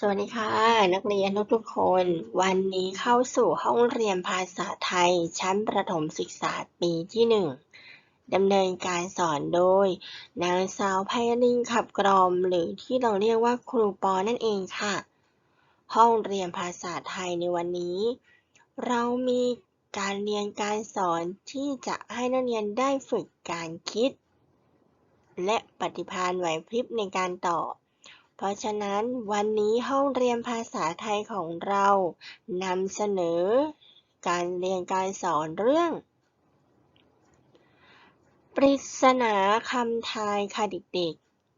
สวัสดีค่ะ นักเรียนทุกๆคน วันนี้เข้าสู่ห้องเรียนภาษาไทย ชั้นประถมศึกษาปีที่หนึ่งดำเนินการสอนโดย นางสาวไพรินขับกรอม หรือที่เราเรียกว่าครูปอนั่นเองค่ะ ห้องเรียนภาษาไทยในวันนี้ เรามีการเรียนการสอนที่จะให้นักเรียนได้ฝึกการคิด และปฏิภาณไหวพริบในการตอบ เพราะฉะนั้นวันนี้ห้องเรียนภาษาไทยของเรานำเสนอ การเรียนการสอนเรื่อง ปริศนาคำทายค่ะเด็ก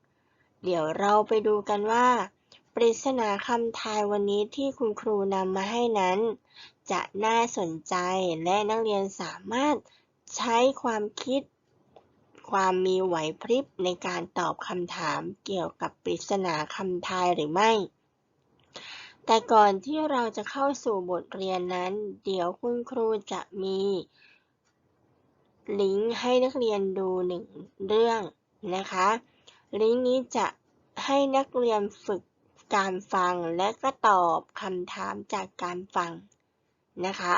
ๆ เดี๋ยวเราไปดูกันว่า ปริศนาคำทายวันนี้ที่คุณครูนำมาให้นั้น จะน่าสนใจและนักเรียนสามารถใช้ความคิด ความมีไหวพริบในการตอบคำถามเกี่ยวกับปริศนาคำทายหรือไม่ แต่ก่อนที่เราจะเข้าสู่บทเรียนนั้น เดี๋ยวคุณครูจะมี ลิงก์ให้นักเรียนดูหนึ่งเรื่องนะคะ ลิงก์นี้จะให้นักเรียนฝึกการฟังและก็ตอบคำถามจากการฟังนะคะ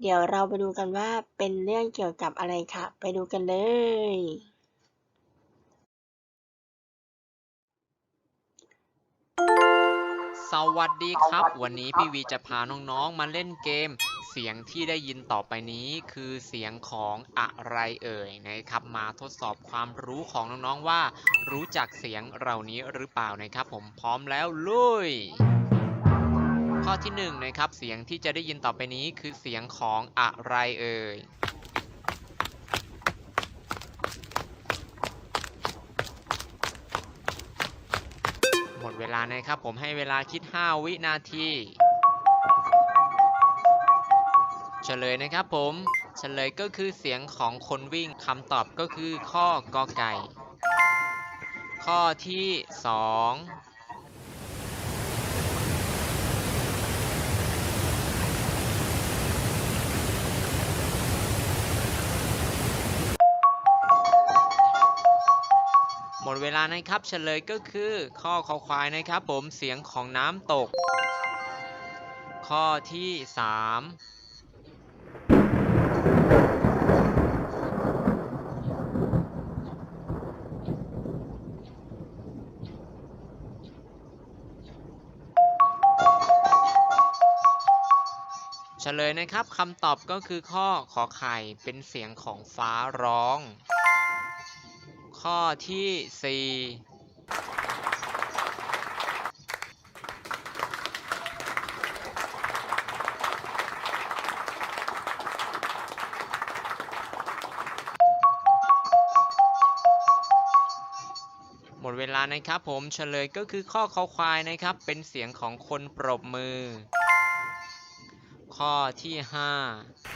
เดี๋ยวเราไปดูกันว่าเป็นเรื่องเกี่ยวกับอะไรค่ะ ไปดูกันเลย สวัสดีครับ วันนี้พี่วีจะพาน้องๆ มาเล่นเกม เสียงที่ได้ยินต่อไปนี้คือเสียงของอะไรเอ่ยนะครับ มาทดสอบความรู้ของน้องๆว่า รู้จักเสียงเหล่านี้หรือเปล่านะครับ ผมพร้อมแล้วลุยข้อที่หนึ่งนะครับเสียงที่จะได้ยินต่อไปนี้คือเสียงของอะไรเอ่ย ดเวลานะครับ ผมให้เวลาคิด 5 วินาทีเฉลยนะครับผมเฉลยก็คือเสียงของคนวิ่งคำตอบก็คือข้อกอไก่ ข้อที่ 2 ดเวลานะครับเฉลยก็คือข้อคอควายนะครับ ผมเสียงของน้ำตก ข้อที่3เฉลยนะครับคำตอบก็คือข้อขอไข่เป็นเสียงของฟ้าร้อง ข้อที่4หมดเวลานะครับผมเฉลยก็คือข้อคอควายนะครับ เป็นเสียงของคนปรบมือ ข้อที่5เ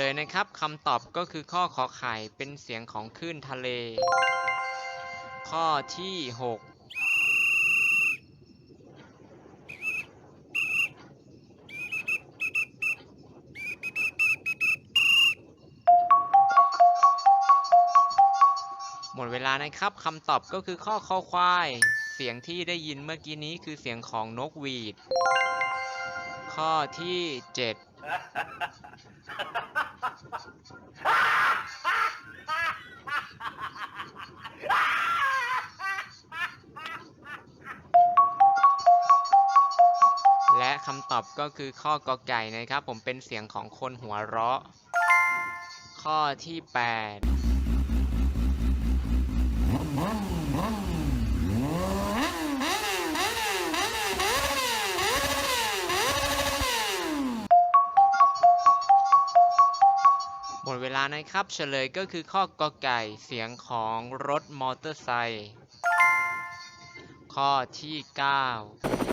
ลยนะครับคำตอบก็คือข้อขอไข่เป็นเสียงของคลื่นทะเล ข้อที่6หมดเวลานะครับคำตอบก็คือข้อคอควาย เสียงที่ได้ยินเมื่อกี้นี้คือเสียงของนกหวีด ข้อที่ 7 คำตอบก็คือข้อกอไก่นะครับ ผมเป็นเสียงของคนหัวเราะ ข้อที่8หมดเวลานะครับ เฉลยก็คือข้อกอไก่เสียงของรถมอเตอร์ไซค์ข้อที่ 9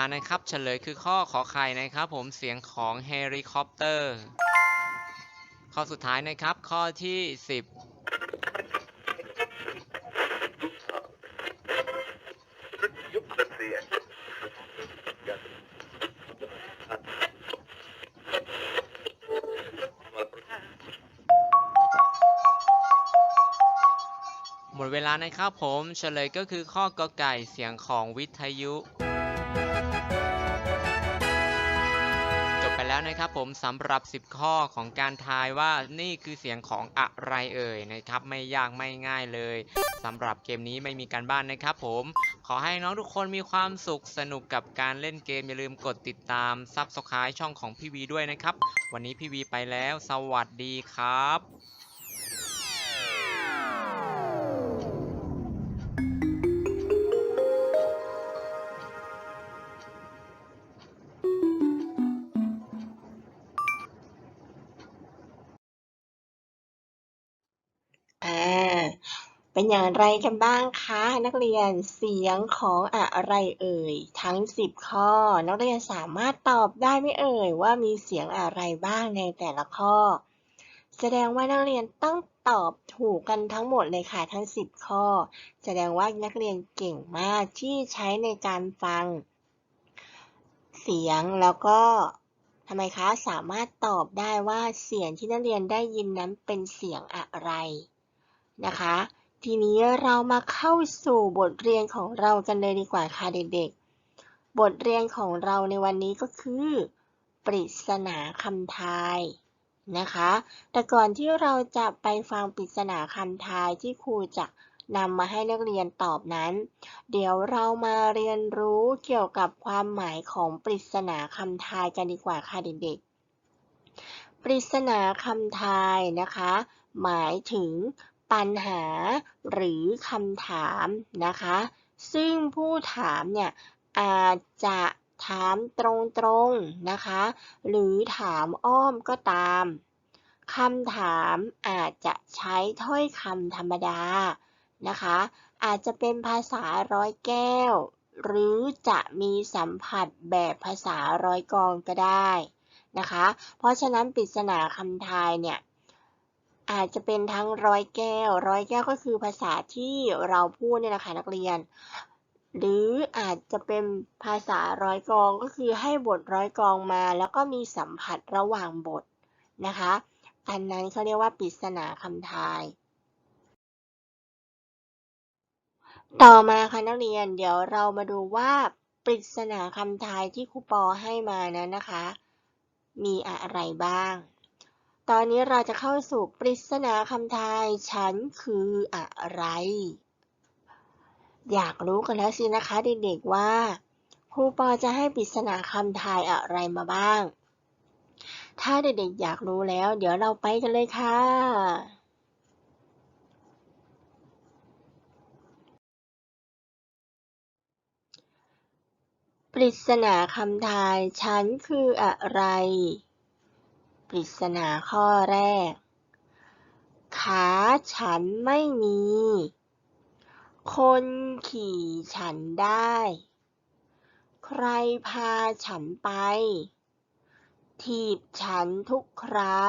านะครับเฉลยคือข้อขอไข่นะครับ ผมเสียงของเฮลิคอปเตอร์ ข้อสุดท้ายนะครับ ข้อที่ 10หมดเวลานะครับผมเฉลยก็คือข้อกอไก่เสียงของวิทยุ จบไปแล้วนะครับผมสำหรับ 10 ข้อของการทายว่านี่คือเสียงของอะไรเอ่ยนะครับไม่ยากไม่ง่ายเลยสำหรับเกมนี้ไม่มีการบ้านนะครับผมขอให้น้องทุกคนมีความสุขสนุกกับการเล่นเกมอย่าลืมกดติดตามซับสไคร b e ช่องของพี่วีด้วยนะครับ วันนี้พี่วีไปแล้ว สวัสดีครับ เป็นอย่างไรกันบ้างคะ นักเรียนเสียงของอะไรเอ่ย ทั้ง 10 ข้อ นักเรียนสามารถตอบได้ไหมเอ่ย ว่ามีเสียงอะไรบ้างในแต่ละข้อ แสดงว่านักเรียนต้องตอบถูกกันทั้งหมดเลยค่ะทั้ง 10 ข้อ แสดงว่านักเรียนเก่งมากที่ใช้ในการฟัง เสียงแล้วก็ทำไมคะสามารถตอบได้ว่าเสียงที่นักเรียนได้ยินนั้นเป็นเสียงอะไรนะคะ ทีนี้เรามาเข้าสู่บทเรียนของเรากันเลยดีกว่าค่ะเด็กๆ บทเรียนของเราในวันนี้ก็คือ ปริศนาคำทายนะคะ แต่ก่อนที่เราจะไปฟังปริศนาคำทายที่ครูจะนำมาให้นักเรียนตอบนั้น เดี๋ยวเรามาเรียนรู้เกี่ยวกับความหมายของปริศนาคำทายกันดีกว่าค่ะเด็กๆ ปริศนาคำทายนะคะ หมายถึง ปัญหาหรือคำถามนะคะ ซึ่งผู้ถามเนี่ยอาจจะถามตรงๆนะคะ หรือถามอ้อมก็ตามคำถามอาจจะใช้ถ้อยคำธรรมดานะคะ อาจจะเป็นภาษาร้อยแก้ว หรือจะมีสัมผัสแบบภาษาร้อยกองก็ได้นะคะ เพราะฉะนั้นปริศนาคำทายเนี่ย อาจจะเป็นทั้งร้อยแก้ว ร้อยแก้วก็คือภาษาที่เราพูดเนี่ยนะคะนักเรียน หรืออาจจะเป็นภาษาร้อยกองก็คือให้บทร้อยกองมา แล้วก็มีสัมผัสระหว่างบทนะคะ อันนั้นเขาเรียกว่าปริศนาคำทาย ต่อมาค่ะนักเรียนเดี๋ยวเรามาดูว่าปริศนาคำทายที่ครูปอให้มานั้นนะคะ มีอะไรบ้าง ตอนนี้เราจะเข้าสู่ปริศนาคำทาย ฉันคืออะไร อยากรู้กันแล้วสินะคะเด็กๆว่าครูปอจะให้ปริศนาคำทายอะไรมาบ้าง ถ้าเด็กๆอยากรู้แล้ว เดี๋ยวเราไปกันเลยค่ะปริศนาคำทาย ฉันคืออะไร ปริศนาข้อแรก ขาฉันไม่มี คนขี่ฉันได้ ใครพาฉันไป ถีบฉันทุกครา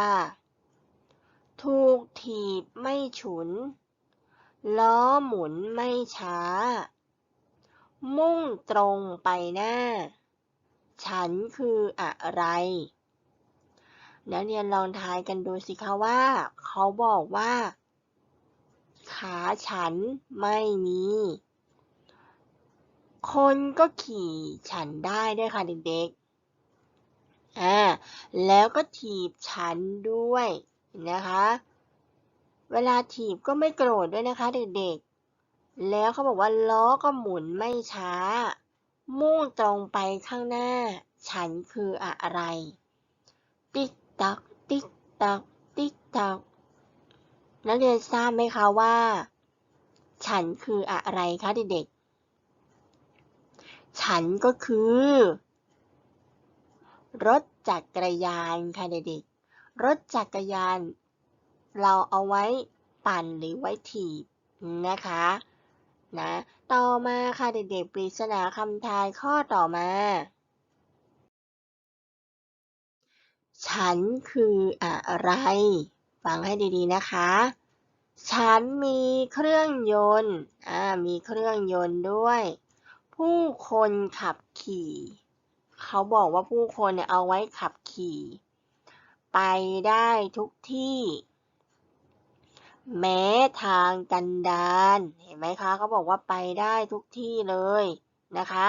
ถูกถีบไม่ฉุน ล้อหมุนไม่ช้า มุ่งตรงไปหน้า ฉันคืออะไร นักเรียนลองทายกันดูสิคะว่า เขาบอกว่า ขาฉันไม่มี คนก็ขี่ฉันได้ด้วยค่ะเด็กๆ อ่า แล้วก็ถีบฉันด้วยนะคะ เวลาถีบก็ไม่โกรธด้วยนะคะเด็กๆ แล้วเขาบอกว่าล้อก็หมุนไม่ช้า มุ่งตรงไปข้างหน้า ฉันคืออะไรติ๊ก ตักติ๊กตักติ๊กตักนักเรียนทราบไหมคะว่า ฉันคืออะไรคะเด็กๆ ฉันก็คือ รถจักรยานค่ะเด็กๆ รถจักรยาน เราเอาไว้ปั่นหรือไว้ถีบนะคะนะ ต่อมาค่ะเด็กๆ ปริศนาคำทายข้อต่อมา ฉันคืออะไร ฟังให้ดีๆนะคะ ฉันมีเครื่องยนต์อ่ามีเครื่องยนต์ด้วย ผู้คนขับขี่ เขาบอกว่าผู้คนเนี่ยเอาไว้ขับขี่ ไปได้ทุกที่ แม้ทางกันดารเห็นไหมคะเขาบอกว่าไปได้ทุกที่เลยนะคะ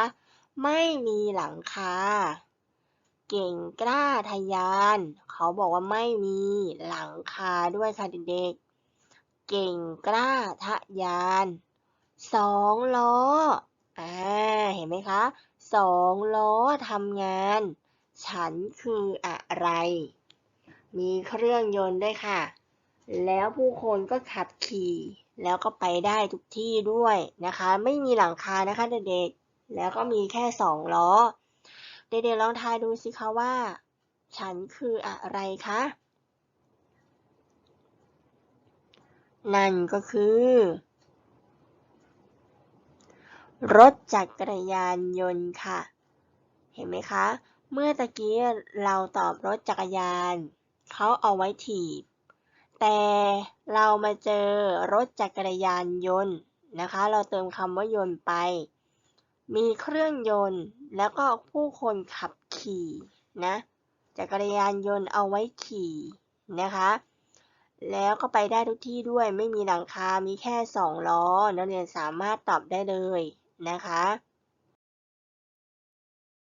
ไม่มีหลังคา เก่งกล้าทะยาน เขาบอกว่าไม่มีหลังคาด้วยค่ะเด็กๆ เก่งกล้าทะยานสองล้อ อ่า เห็นไหมคะสองล้อทำงาน ฉันคืออะไร มีเครื่องยนต์ด้วยค่ะ แล้วผู้คนก็ขับขี่ แล้วก็ไปได้ทุกที่ด้วยนะคะ ไม่มีหลังคานะคะเด็กๆ แล้วก็มีแค่สองล้อ เด็กๆลองทายดูสิคะว่า ฉันคืออะไรคะ นั่นก็คือ รถจักรยานยนต์ค่ะ เห็นไหมคะ เมื่อตะกี้เราตอบรถจักรยาน เขาเอาไว้ถีบ แต่เรามาเจอรถจักรยานยนต์นะคะ เราเติมคำว่ายนต์ไป มีเครื่องยนต์ แล้วก็ผู้คนขับขี่นะจักรยานยนต์เอาไว้ขี่นะคะ แล้วก็ไปได้ทุกที่ด้วยไม่มีหลังคา มีแค่สองล้อนักเรียนสามารถตอบได้เลยนะคะ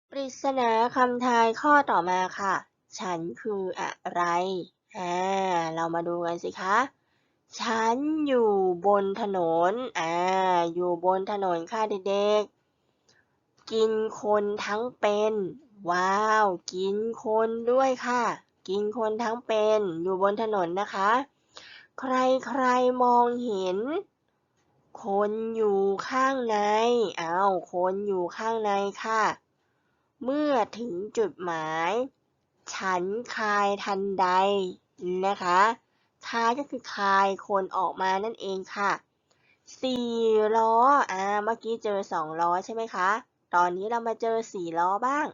ปริศนาคำทายข้อต่อมาค่ะ ฉันคืออะไรอ่าเรามาดูกันสิคะฉันอยู่บนถนน อ่า อยู่บนถนนค่ะเด็กๆ กินคนทั้งเป็น ว้าว กินคนด้วยค่ะ กินคนทั้งเป็น อยู่บนถนนนะคะ ใครใครมองเห็น คนอยู่ข้างในอ้าวคนอยู่ข้างในค่ะ เมื่อถึงจุดหมาย ฉันคายทันใดนะคะคายก็คือคายคนออกมานั่นเองค่ะสี่ล้อ อ่า เมื่อกี้เจอสองล้อใช่ไหมคะ ตอนนี้เรามาเจอสี่ล้อบ้าง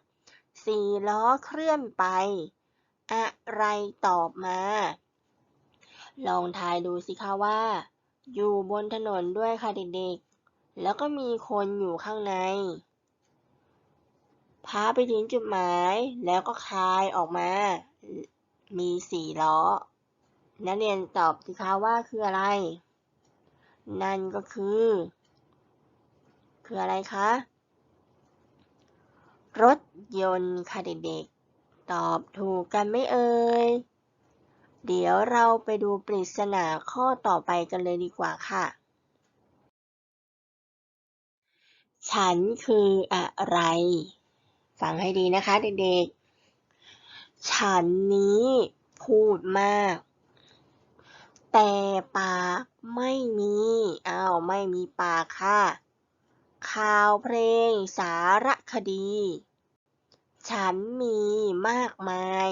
สี่ล้อเคลื่อนไป อะไรตอบมา ลองทายดูสิคะว่า อยู่บนถนนด้วยค่ะเด็กๆ แล้วก็มีคนอยู่ข้างใน พาไปถึงจุดหมายแล้วก็คายออกมา มีสี่ล้อ นักเรียนตอบสิคะว่าคืออะไร นั่นก็คือ คืออะไรคะ รถยนต์ค่ะเด็กๆ ตอบถูกกันไหมเอ่ย เดี๋ยวเราไปดูปริศนาข้อต่อไปกันเลยดีกว่าค่ะ ฉันคืออะไร ฟังให้ดีนะคะ เด็กๆ ฉันนี้พูดมาก แต่ปากไม่มี อ้าว ไม่มีปากค่ะ ข่าวเพลงสารคดี ฉันมีมากมาย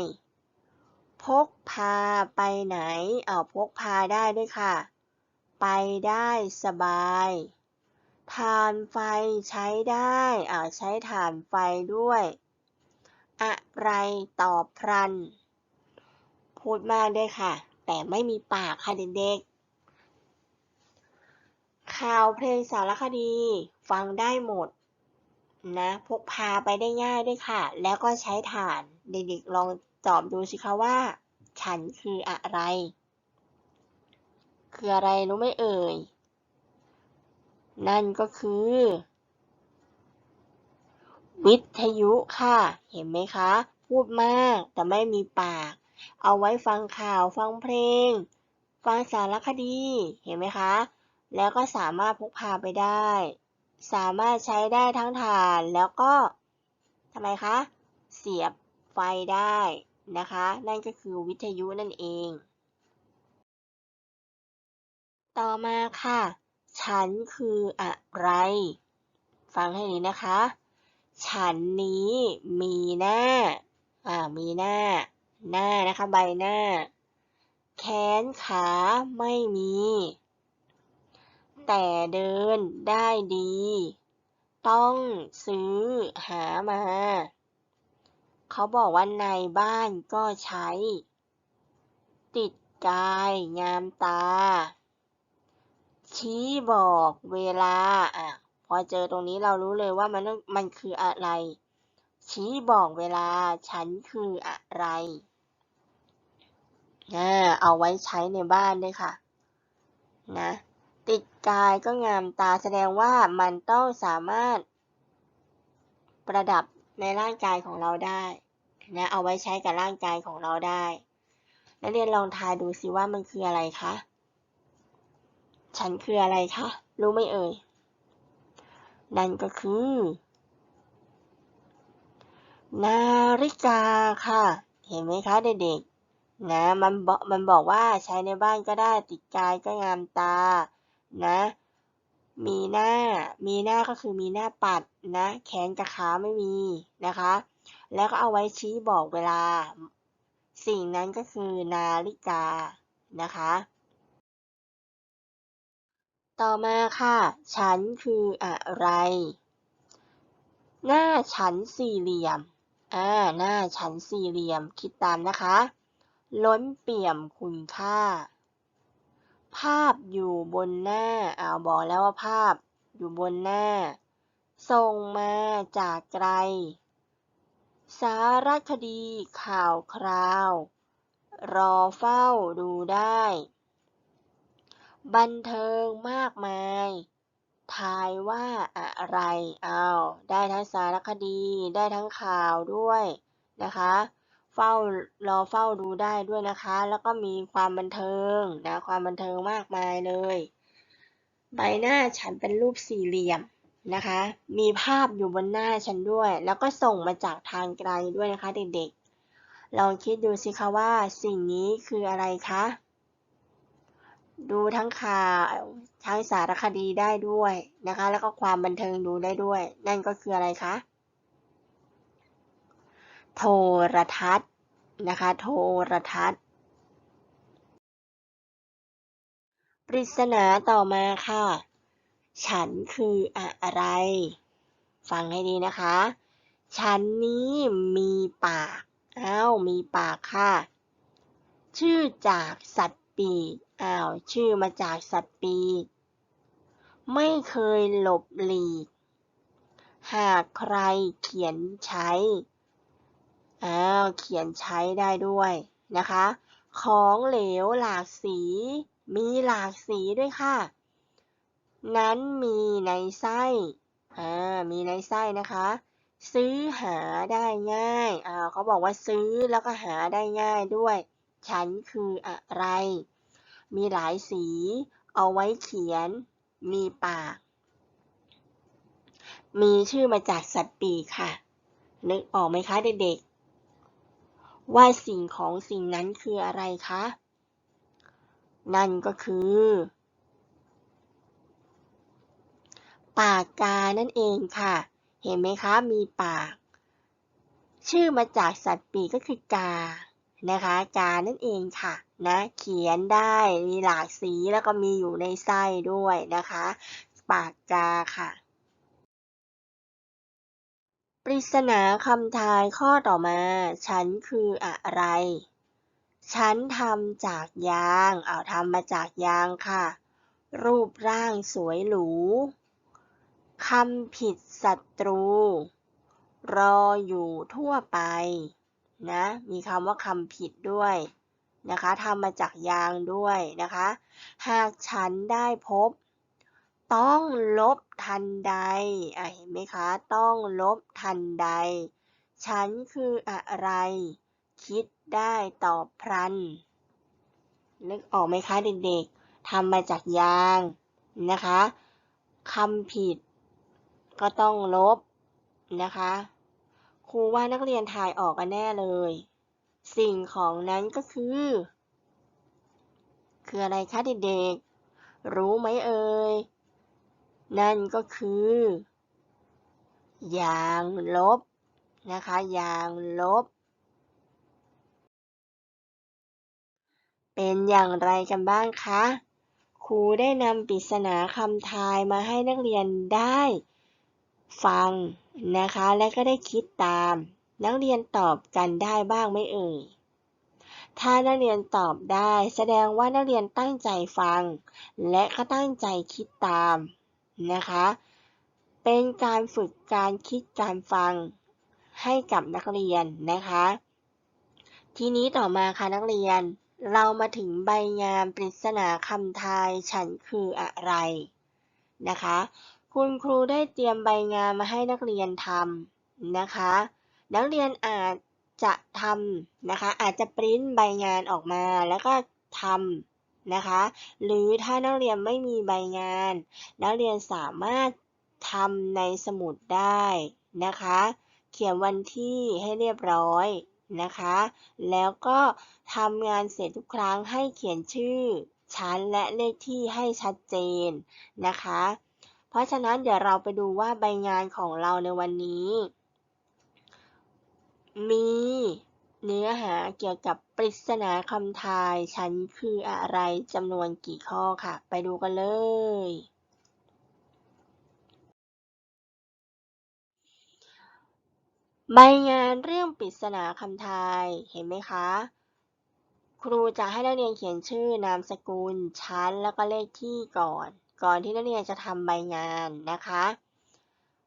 พกพาไปไหน เอาพกพาได้ด้วยค่ะ ไปได้สบาย ทานไฟใช้ได้อาใช้ถ่านไฟด้วย อะไรตอบพรัน พูดมากด้วยค่ะ แต่ไม่มีปากค่ะเด็กๆ ข่าวเพลงสารคดี ฟังได้หมด นะพกพาไปได้ง่ายด้วยค่ะ แล้วก็ใช้ถ่าน เด็กๆลองตอบดูสิคะว่า ฉันคืออะไร คืออะไรรู้ไหมเอ่ย นั่นก็คือ วิทยุค่ะ เห็นไหมคะ พูดมากแต่ไม่มีปาก เอาไว้ฟังข่าวฟังเพลง ฟังสารคดี เห็นไหมคะ แล้วก็สามารถพกพาไปได้ สามารถใช้ได้ทั้งถ่านแล้วก็ทำไมคะ เสียบไฟได้นะคะ นั่นก็คือวิทยุนั่นเอง ต่อมาค่ะ ฉันคืออะไร ฟังให้ดีนะคะ ฉันนี้มีหน้า อ่า มีหน้า หน้านะคะใบหน้า แขนขาไม่มี แต่เดินได้ดี ต้องซื้อหามา เขาบอกว่าในบ้านก็ใช้ ติดกายงามตา ชี้บอกเวลา อะ พอเจอตรงนี้เรารู้เลยว่ามันมันคืออะไร ชี้บอกเวลาฉันคืออะไรอ่าเอาไว้ใช้ในบ้านด้วยค่ะ นะ ติดกายก็งามตาแสดงว่ามันต้องสามารถ ประดับในร่างกายของเราได้นะเอาไว้ใช้กับร่างกายของเราได้นักเรียนลองทายดูสิว่ามันคืออะไรคะ ฉันคืออะไรคะ รู้ไหมเอ่ย นั่นก็คือ นาฬิกาค่ะ เห็นไหมคะเด็กๆนะมันบอกมันบอกว่าใช้ในบ้านก็ได้ติดกายก็งามตา นะ มีหน้า มีหน้าก็คือมีหน้าปัดนะ แขนกับขาไม่มีนะคะ แล้วก็เอาไว้ชี้บอกเวลา สิ่งนั้นก็คือนาฬิกานะคะ ต่อมาค่ะ ฉันคืออะไร หน้าฉันสี่เหลี่ยมอ่าหน้าฉันสี่เหลี่ยมคิดตามนะคะ ล้นเปี่ยมคุณค่า ภาพอยู่บนหน้าอ้าวบอกแล้วว่าภาพอยู่บนหน้า ส่งมาจากไกล สารคดีข่าวคราว รอเฝ้าดูได้ บันเทิงมากมาย ทายว่าอะไรอ้าวได้ทั้งสารคดีได้ทั้งข่าวด้วยนะคะ เฝ้ารอเฝ้าดูได้ด้วยนะคะ แล้วก็มีความบันเทิงนะความบันเทิงมากมายเลย ใบหน้าฉันเป็นรูปสี่เหลี่ยมนะคะ มีภาพอยู่บนหน้าฉันด้วย แล้วก็ส่งมาจากทางไกลด้วยนะคะเด็กๆ ลองคิดดูสิคะว่าสิ่งนี้คืออะไรคะ ดูทั้งข่าวทั้งสารคดีได้ด้วยนะคะ แล้วก็ความบันเทิงดูได้ด้วย นั่นก็คืออะไรคะ โทรทัศน์นะคะ โทรทัศน์ ปริศนาต่อมาค่ะ ฉันคืออะไร ฟังให้ดีนะคะ ฉันนี้มีปาก อ้าว มีปากค่ะ ชื่อจากสัตว์ปีก อ้าว ชื่อมาจากสัตว์ปีก ไม่เคยหลบหลีก หากใครเขียนใช้ อ้าวเขียนใช้ได้ด้วยนะคะ ของเหลวหลากสี มีหลากสีด้วยค่ะ นั้นมีในไส้อ่ามีในไส้นะคะ ซื้อหาได้ง่ายอ่าเขาบอกว่าซื้อแล้วก็หาได้ง่ายด้วย ฉันคืออะไร มีหลายสีเอาไว้เขียน มีปาก มีชื่อมาจากสัตว์ปีกค่ะ นึกออกไหมคะเด็กๆ ว่าสิ่งของสิ่งนั้นคืออะไรคะ นั่นก็คือ ปากกานั่นเองค่ะ เห็นไหมคะ มีปาก ชื่อมาจากสัตว์ปีกก็คือกา นะคะ กานั่นเองค่ะ นะ เขียนได้ มีหลากสีแล้วก็มีอยู่ในไส้ด้วยนะคะ ปากกาค่ะ ปริศนาคำทายข้อต่อมา ฉันคืออะไร ฉันทำจากยาง เอาทำมาจากยางค่ะ รูปร่างสวยหรูคำผิดศัตรู รออยู่ทั่วไป นะ มีคำว่าคำผิดด้วยนะคะทำมาจากยางด้วยนะคะ หากฉันได้พบ ต้องลบทันใดอะเห็นไหมคะ ต้องลบทันใด ฉันคืออะไร คิดได้ตอบพลัน นึกออกไหมคะเด็กๆทำมาจากยางนะคะคำผิด ก็ต้องลบนะคะครูว่านักเรียนทายออกกันแน่เลย สิ่งของนั้นก็คือ คืออะไรคะเด็กๆรู้ไหมเอ่ย นั่นก็คือ ยางลบนะคะ ยางลบ เป็นอย่างไรกันบ้างคะ ครูได้นำปริศนาคำทายมาให้นักเรียนได้ฟังนะคะ และก็ได้คิดตาม นักเรียนตอบกันได้บ้างไหมเอ่ย ถ้านักเรียนตอบได้ แสดงว่านักเรียนตั้งใจฟัง และก็ตั้งใจคิดตาม นะคะ เป็นการฝึกการคิดการฟังให้กับนักเรียนนะคะ ทีนี้ต่อมาค่ะนักเรียน เรามาถึงใบงานปริศนาคำทายฉันคืออะไรนะคะ คุณครูได้เตรียมใบงานมาให้นักเรียนทำนะคะ นักเรียนอาจจะทำนะคะอาจจะปริ้นใบงานออกมาแล้วก็ทำ นะคะ หรือถ้านักเรียนไม่มีใบงาน นักเรียนสามารถทำในสมุดได้นะคะ เขียนวันที่ให้เรียบร้อยนะคะ แล้วก็ทำงานเสร็จทุกครั้งให้เขียนชื่อ ชั้นและเลขที่ให้ชัดเจนนะคะ เพราะฉะนั้นเดี๋ยวเราไปดูว่าใบงานของเราในวันนี้ มี เนื้อหาเกี่ยวกับปริศนาคำทาย ฉันคืออะไรจำนวนกี่ข้อค่ะ ไปดูกันเลย ใบงานเรื่องปริศนาคำทายเห็นไหมคะ ครูจะให้นักเรียนเขียนชื่อนามสกุล ชั้น แล้วก็เลขที่ก่อน ก่อนที่นักเรียนจะทำใบงานนะคะ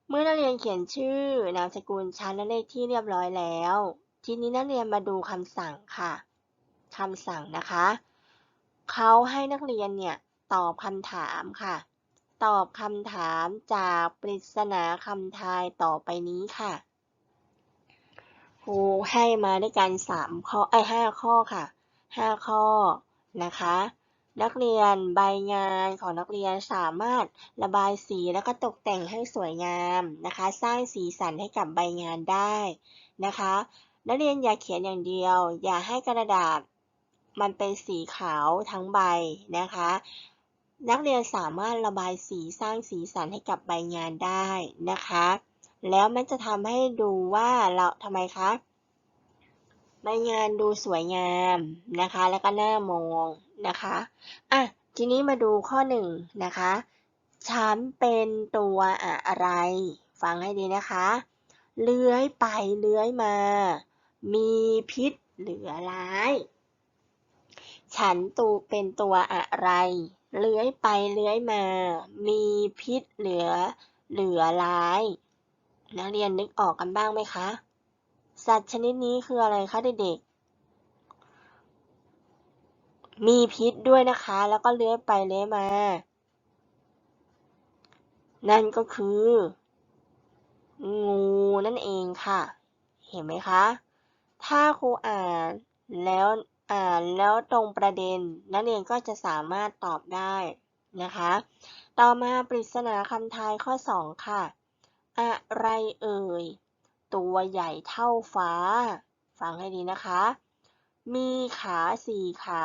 เมื่อนักเรียนเขียนชื่อนามสกุลชั้นและเลขที่เรียบร้อยแล้ว ทีนี้นักเรียนมาดูคำสั่งค่ะคำสั่งนะคะ เขาให้นักเรียนเนี่ยตอบคำถามค่ะ ตอบคำถามจากปริศนาคำทายต่อไปนี้ค่ะครูให้มาด้วยกันสามข้อไอ้ห้าข้อค่ะห้าข้อนะคะ นักเรียนใบงานของนักเรียนสามารถระบายสีแล้วก็ตกแต่งให้สวยงามนะคะ สร้างสีสันให้กับใบงานได้นะคะ นักเรียนอย่าเขียนอย่างเดียว อย่าให้กระดาษ มันเป็นสีขาวทั้งใบนะคะ นักเรียนสามารถระบายสีสร้างสีสันให้กับใบงานได้นะคะ แล้วมันจะทำให้ดูว่าเราทำไมคะใบงานดูสวยงามนะคะ แล้วก็น่ามองนะคะอะทีนี้มาดูข้อหนึ่งนะคะฉันเป็นตัวอะไร ฟังให้ดีนะคะ เลื้อยไปเลื้อยมา มีพิษเหลือร้าย ฉันตูเป็นตัวอะไร เลื้อยไปเลื้อยมา มีพิษเหลือเหลือร้าย นักเรียนนึกออกกันบ้างไหมคะ สัตว์ชนิดนี้คืออะไรคะเด็กๆ มีพิษด้วยนะคะ แล้วก็เลื้อยไปเลื้อยมา นั่นก็คือ งูนั่นเองค่ะ เห็นไหมคะ ถ้าครูอ่านแล้วอ่านแล้วตรงประเด็น นักเรียนก็จะสามารถตอบได้นะคะ ต่อมาปริศนาคำทายข้อ 2 ค่ะ อะไรเอ่ย ตัวใหญ่เท่าฟ้า ฟังให้ดีนะคะ มีขาสี่ขา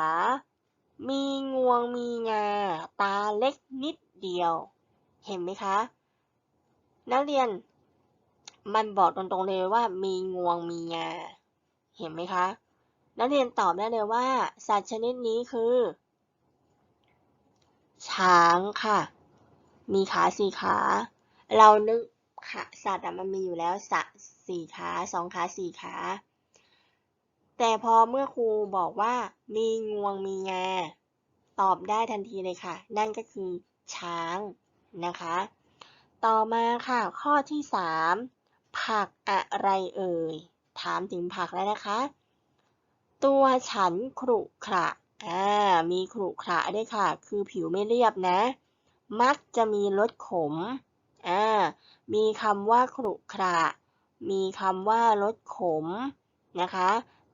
มีงวงมีงา ตาเล็กนิดเดียว เห็นไหมคะ นักเรียน มันบอกตรงๆเลยว่ามีงวงมีงา เห็นไหมคะ นักเรียนตอบได้เลยว่า สัตว์ชนิดนี้คือ ช้างค่ะ มีขาสี่ขา เรานึกขาสัตว์มันมีอยู่แล้วสัตว์สี่ขาสองขาสี่ขา แต่พอเมื่อครูบอกว่า มีงวงมีงา ตอบได้ทันทีเลยค่ะ นั่นก็คือ ช้างนะคะ ต่อมาค่ะ ข้อที่สามผักอะไรเอ่ย ถามถึงผักแล้วนะคะ ตัวฉันขรุขระอ่ามีขรุขระด้วยค่ะ คือผิวไม่เรียบนะ มักจะมีรสขมอ่ามีคำว่าขรุขระ มีคำว่ารสขมนะคะ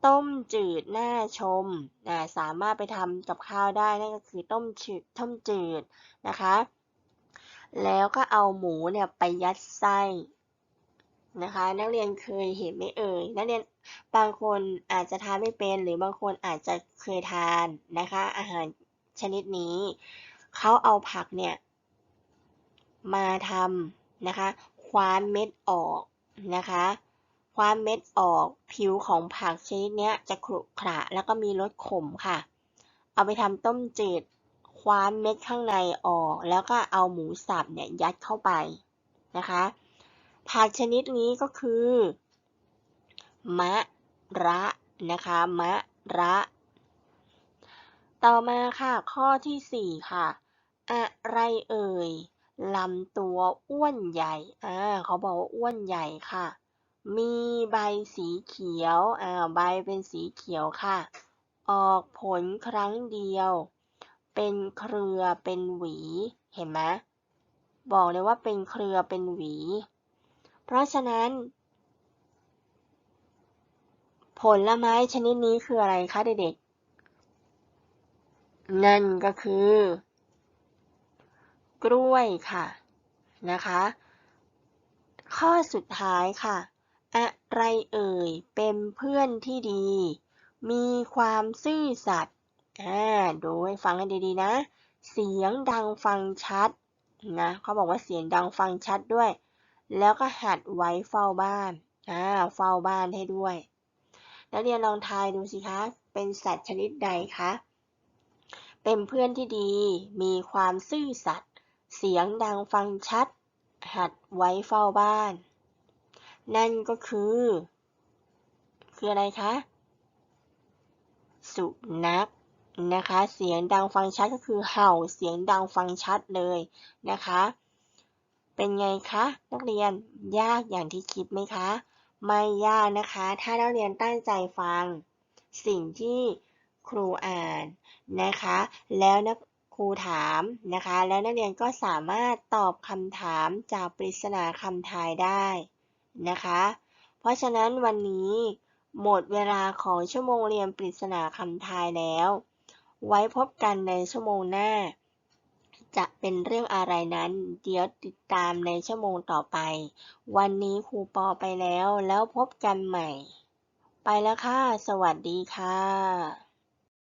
ต้มจืดน่าชมอ่าสามารถไปทำกับข้าวได้นั่นก็คือต้มจืดต้มจืดนะคะ แล้วก็เอาหมูเนี่ยไปยัดไส้ นะคะ นักเรียนเคยเห็นไหมเอ่ยนักเรียนบางคนอาจจะทานไม่เป็น หรือบางคนอาจจะเคยทานนะคะ อาหารชนิดนี้เขาเอาผักเนี่ย มาทำนะคะคว้านเม็ดออกนะคะคว้านเม็ดออกผิวของผักชนิดนี้จะขรุขระแล้วก็มีรสขมค่ะ เอาไปทำต้มจืดคว้านเม็ดข้างในออก แล้วก็เอาหมูสับเนี่ยยัดเข้าไปนะคะ ผักชนิดนี้ก็คือ มะระนะคะ มะระ ต่อมาค่ะ ข้อที่ 4 ค่ะ อะไรเอ่ยลำตัวอ้วนใหญ่ อ่า เขาบอกว่าอ้วนใหญ่ค่ะ มีใบสีเขียว อ่า ใบเป็นสีเขียวค่ะ ออกผลครั้งเดียว เป็นเครือเป็นหวี เห็นไหมบอกเลยว่าเป็นเครือเป็นหวี เพราะฉะนั้น ผลไม้ชนิดนี้คืออะไรคะเด็กๆ นั่นก็คือ กล้วยค่ะ นะคะ ข้อสุดท้ายค่ะ อะไรเอ่ย เป็นเพื่อนที่ดี มีความซื่อสัตย์อ่าดูให้ฟังกันดีๆนะ เสียงดังฟังชัดนะเขาบอกว่าเสียงดังฟังชัดด้วย แล้วก็หัดไว้เฝ้าบ้านอ่าเฝ้าบ้านให้ด้วย นักเรียนลองทายดูสิคะ เป็นสัตว์ชนิดใดคะ เป็นเพื่อนที่ดี มีความซื่อสัตย์ เสียงดังฟังชัด หัดไว้เฝ้าบ้าน นั่นก็คือ คืออะไรคะ สุนัขนะคะ เสียงดังฟังชัดก็คือเห่า เสียงดังฟังชัดเลยนะคะ เป็นไงคะนักเรียนยากอย่างที่คิดไหมคะ ไม่ยากนะคะ ถ้านักเรียนตั้งใจฟัง สิ่งที่ครูอ่านนะคะ แล้วนักครูถามนะคะ แล้วนักเรียนก็สามารถตอบคำถามจากปริศนาคำทายได้นะคะ เพราะฉะนั้นวันนี้หมดเวลาของชั่วโมงเรียนปริศนาคำทายแล้ว ไว้พบกันในชั่วโมงหน้า จะเป็นเรื่องอะไรนั้น เดี๋ยวติดตามในชั่วโมงต่อไป วันนี้ครูปอไปแล้วแล้วพบกันใหม่ ไปแล้วค่ะ สวัสดีค่ะ